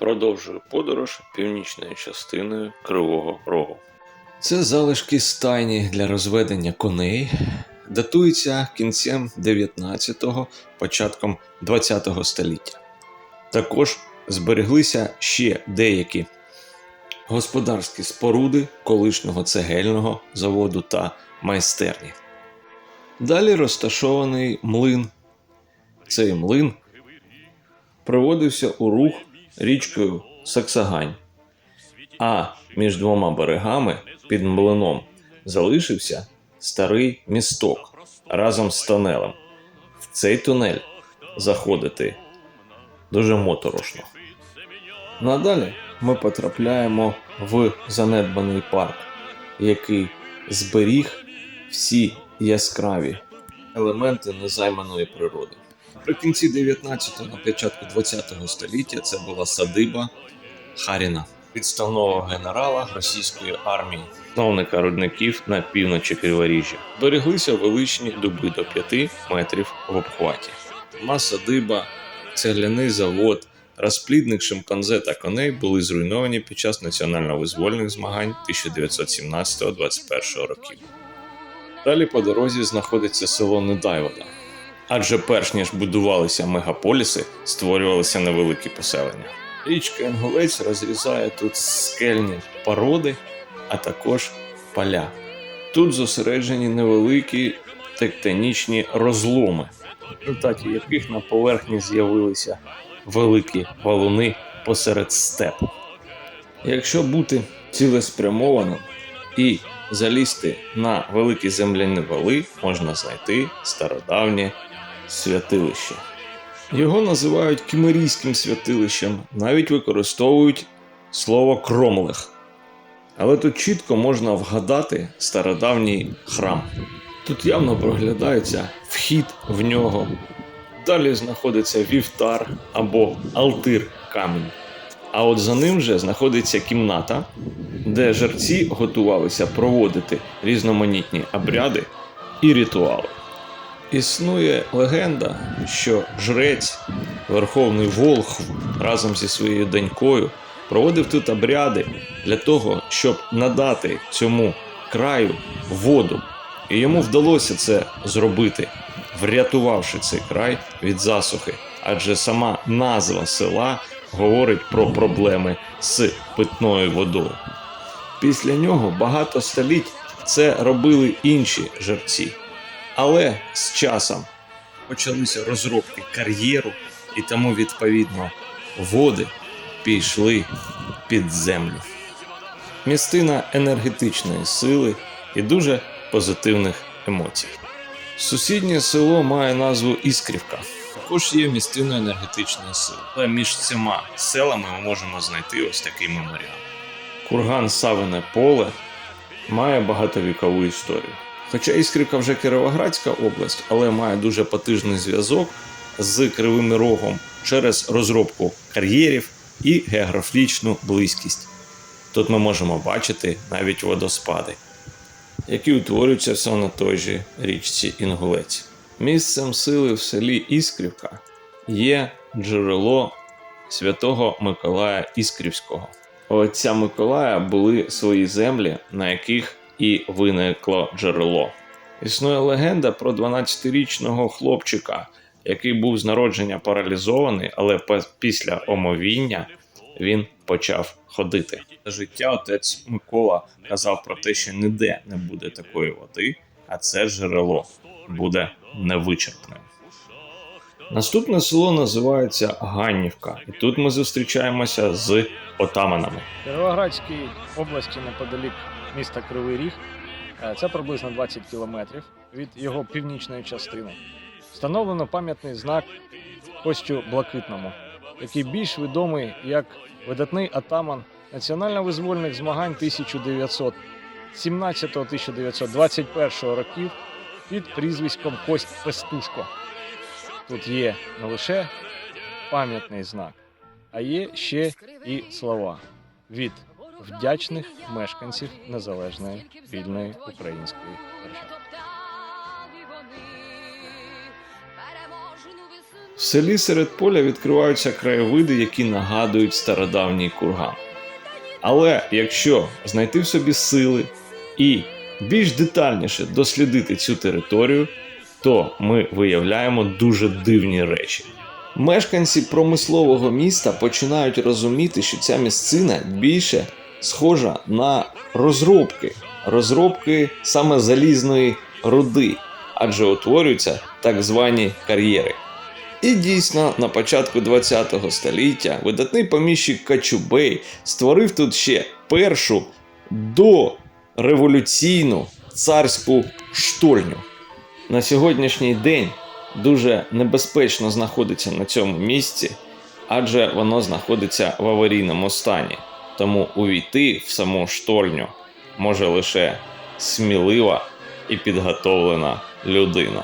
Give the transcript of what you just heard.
продовжує подорож північною частиною Кривого Рогу. Це залишки стайні для розведення коней. Датується кінцем 19-го, початком 20-го століття. Також збереглися ще деякі господарські споруди колишнього цегельного заводу та майстерні. Далі розташований млин. Цей млин приводився у рух річкою Саксагань, а між двома берегами під млином залишився старий місток разом з тунелем. В цей тунель заходити дуже моторошно. Надалі ми потрапляємо в занедбаний парк, який зберіг всі яскраві елементи незайманої природи. Наприкінці 19-го, на початку 20-го століття це була садиба Харіна, підставного генерала російської армії, основника рудників на півночі Криворіжжя. Береглися величні дуби до 5 метрів в обхваті. Сама садиба, цегляний завод, розплідник шимпанзе та коней були зруйновані під час національно-визвольних змагань 1917-21 років. Далі по дорозі знаходиться село Недайвода. Адже перш ніж будувалися мегаполіси, створювалися невеликі поселення. Річка Інгулець розрізає тут скельні породи, а також поля. Тут зосереджені невеликі тектонічні розломи, в результаті яких на поверхні з'явилися великі валуни посеред степу. Якщо бути цілеспрямованим і залізти на великі земляні вали, можна знайти стародавнє святилище. Його називають кімерійським святилищем, навіть використовують слово кромлех. Але тут чітко можна вгадати стародавній храм. Тут явно проглядається вхід в нього. Далі знаходиться вівтар або алтир камінь. А от за ним же знаходиться кімната, де жерці готувалися проводити різноманітні обряди і ритуали. Існує легенда, що жрець, верховний Волхв разом зі своєю донькою проводив тут обряди для того, щоб надати цьому краю воду. І йому вдалося це зробити, врятувавши цей край від засухи. Адже сама назва села говорить про проблеми з питною водою. Після нього багато століть це робили інші жерці. Але з часом почалися розробки кар'єру, і тому, відповідно, води пішли під землю. Містина енергетичної сили і дуже позитивних емоцій. Сусіднє село має назву Іскрівка. Також є містиною енергетичної сили. Але між цими селами ми можемо знайти ось такий меморіал. Курган Савине поле має багатовікову історію. Хоча Іскрівка вже Кіровоградська область, але має дуже потужний зв'язок з Кривим Рогом через розробку кар'єрів і географічну близькість. Тут ми можемо бачити навіть водоспади, які утворюються все на той же річці Інгулець. Місцем сили в селі Іскрівка є джерело святого Миколая Іскрівського. Отця Миколая були свої землі, на яких і виникло джерело. Існує легенда про 12-річного хлопчика, який був з народження паралізований, але після омовіння він почав ходити. Життя отець Микола казав про те, що ніде не буде такої води, а це джерело буде невичерпним. Наступне село називається Ганнівка, і тут ми зустрічаємося з отаманами. Кіровоградській області неподалік міста Кривий Ріг. Е, Це приблизно 20 кілометрів від його північної частини. Встановлено пам'ятний знак Костю Блакитному, який більш відомий як видатний атаман національно-визвольних змагань 1917-1921 років під прізвиськом Кость Пестушко. Тут є не лише пам'ятний знак, а є ще і слова від вдячних мешканців незалежної вільної української держави. В селі серед поля відкриваються краєвиди, які нагадують стародавній курган. Але якщо знайти в собі сили і більш детальніше дослідити цю територію, то ми виявляємо дуже дивні речі. Мешканці промислового міста починають розуміти, що ця місцина більше схожа на розробки, розробки саме залізної руди, адже утворюються так звані кар'єри. І дійсно, на початку ХХ століття видатний поміщик Качубей створив тут ще першу дореволюційну царську штольню. На сьогоднішній день дуже небезпечно знаходиться на цьому місці, адже воно знаходиться в аварійному стані. Тому увійти в саму штольню може лише смілива і підготовлена людина.